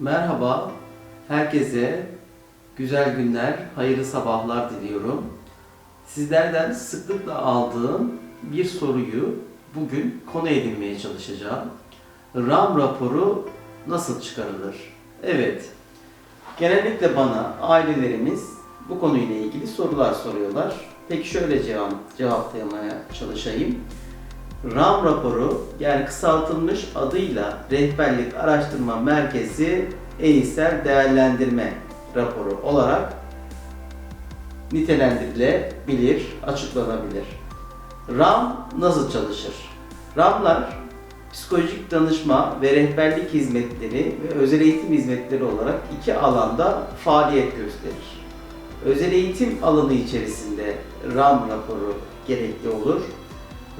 Merhaba, herkese güzel günler, hayırlı sabahlar diliyorum. Sizlerden sıklıkla aldığım bir soruyu bugün konu edinmeye çalışacağım. RAM raporu nasıl çıkarılır? Evet, genellikle bana ailelerimiz bu konuyla ilgili sorular soruyorlar. Peki şöyle cevap, cevaplamaya çalışayım. RAM raporu yani kısaltılmış adıyla Rehberlik Araştırma Merkezi Eğitsel Değerlendirme raporu olarak nitelendirilebilir, açıklanabilir. RAM nasıl çalışır? RAM'lar psikolojik danışma ve rehberlik hizmetleri ve özel eğitim hizmetleri olarak iki alanda faaliyet gösterir. Özel eğitim alanı içerisinde RAM raporu gerekli olur.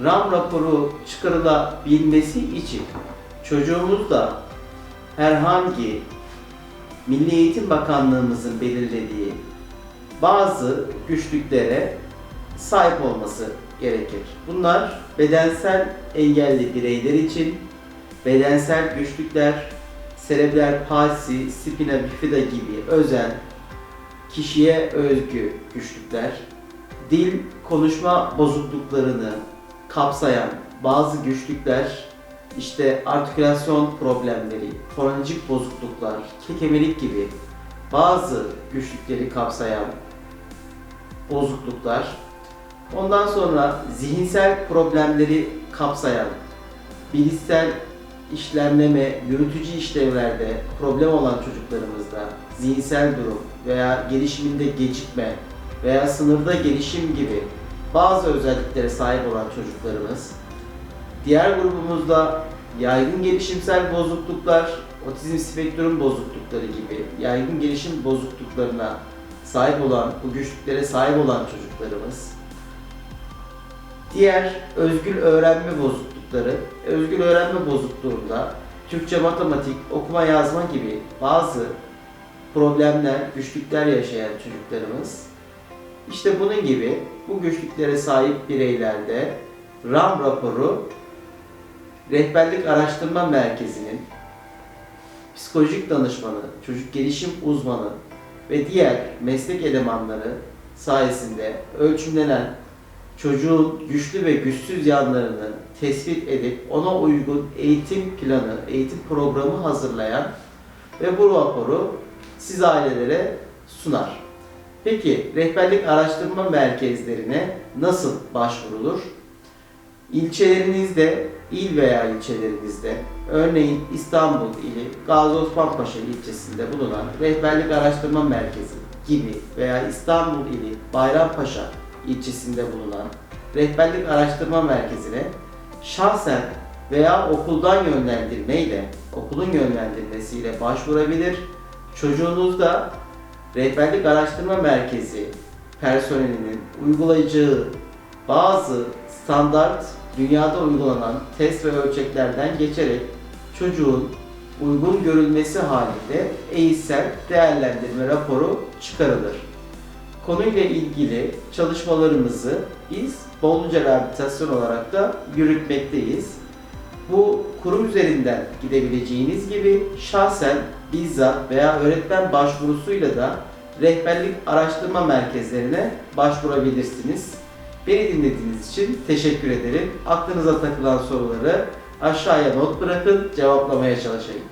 RAM raporu çıkarılabilmesi için çocuğumuz da herhangi Milli Eğitim Bakanlığımızın belirlediği bazı güçlüklere sahip olması gerekir. Bunlar bedensel engelli bireyler için bedensel güçlükler, serebral palsi, spina bifida gibi özel kişiye özgü güçlükler, dil konuşma bozukluklarını kapsayan bazı güçlükler, işte artikülasyon problemleri, fonolojik bozukluklar, kekemelik gibi bazı güçlükleri kapsayan bozukluklar, ondan sonra zihinsel problemleri kapsayan bilişsel işlemleme, yürütücü işlevlerde problem olan çocuklarımızda zihinsel durum veya gelişiminde gecikme veya sınırda gelişim gibi bazı özelliklere sahip olan çocuklarımız, diğer grubumuzda yaygın gelişimsel bozukluklar, otizm spektrum bozuklukları gibi yaygın gelişim bozukluklarına sahip olan, bu güçlüklere sahip olan çocuklarımız, diğer özgül öğrenme bozuklukları, özgül öğrenme bozukluğunda Türkçe, matematik, okuma yazma gibi bazı problemler, güçlükler yaşayan çocuklarımız işte bunun gibi bu güçlüklere sahip bireylerde RAM raporu Rehberlik Araştırma Merkezi'nin psikolojik danışmanı, çocuk gelişim uzmanı ve diğer meslek elemanları sayesinde ölçümlenen çocuğun güçlü ve güçsüz yanlarını tespit edip ona uygun eğitim planı, eğitim programı hazırlayan ve bu raporu siz ailelere sunar. Peki rehberlik araştırma merkezlerine nasıl başvurulur? İlçelerinizde, il veya ilçelerinizde, örneğin İstanbul ili Gazi Osman Paşa ilçesinde bulunan rehberlik araştırma merkezi gibi veya İstanbul ili Bayrampaşa ilçesinde bulunan rehberlik araştırma merkezine şahsen veya okuldan yönlendirmeyle, okulun yönlendirmesiyle başvurabilir. Çocuğunuz da Rehberlik Araştırma Merkezi personelinin uygulayacağı bazı standart dünyada uygulanan test ve ölçeklerden geçerek çocuğun uygun görülmesi halinde eğitsel değerlendirme raporu çıkarılır. Konuyla ilgili çalışmalarımızı biz Bolluca Rehabilitasyon olarak da yürütmekteyiz. Bu kurum üzerinden gidebileceğiniz gibi şahsen bizzat veya öğretmen başvurusuyla da rehberlik araştırma merkezlerine başvurabilirsiniz. Beni dinlediğiniz için teşekkür ederim. Aklınıza takılan soruları aşağıya not bırakın, cevaplamaya çalışayım.